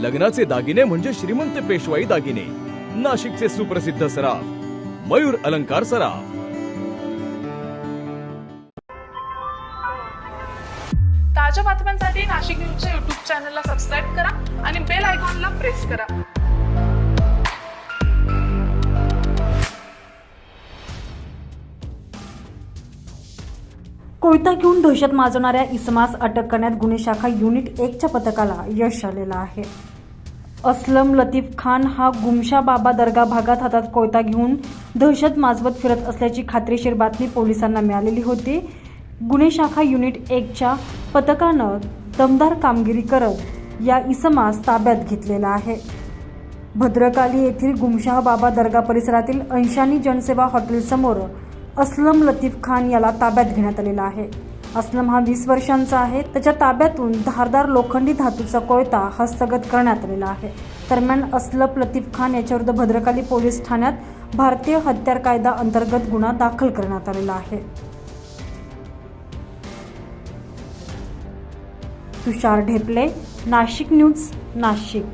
लग्नाचे दागिने म्हणजे श्रीमंत पेशवाई दागिने. नाशिकचे सुप्रसिद्ध सराफ मयूर अलंकार सराफ. ताज्या बातम्यांसाठी नाशिक न्यूजच्या युट्यूब चॅनलला सबस्क्राईब करा आणि बेल आयकॉनला प्रेस करा. कोयता घेऊन दहशत माजवणाऱ्या इसमास अटक करण्यात गुन्हे शाखा युनिट एकच्या पथकाला यश आलेलं आहे. असलम लतीफ खान हा गुमशा बाबा दर्गा भागात हातात कोयता घेऊन दहशत माजवत फिरत असल्याची खात्रीशीर बातमी पोलिसांना मिळालेली होती. गुन्हे शाखा युनिट एकच्या पथकानं दमदार कामगिरी करत या इसमास ताब्यात घेतलेला आहे. भद्रकाली येथील गुमशाह बाबा दर्गा परिसरातील अंशानी जनसेवा हॉटेलसमोर असलम लतीफ खान याला ताब्यात घेण्यात आलेला आहे. असलम हा वीस वर्षांचा आहे. त्याच्या ताब्यातून धारदार लोखंडी धातूचा कोयता हस्तगत करण्यात आलेला आहे. दरम्यान असलम लतीफ खान याच्याविरुद्ध भद्रकाली पोलीस ठाण्यात भारतीय हत्यार कायदा अंतर्गत गुन्हा दाखल करण्यात आलेला आहे. तुषार ढेपले नाशिक न्यूज नाशिक.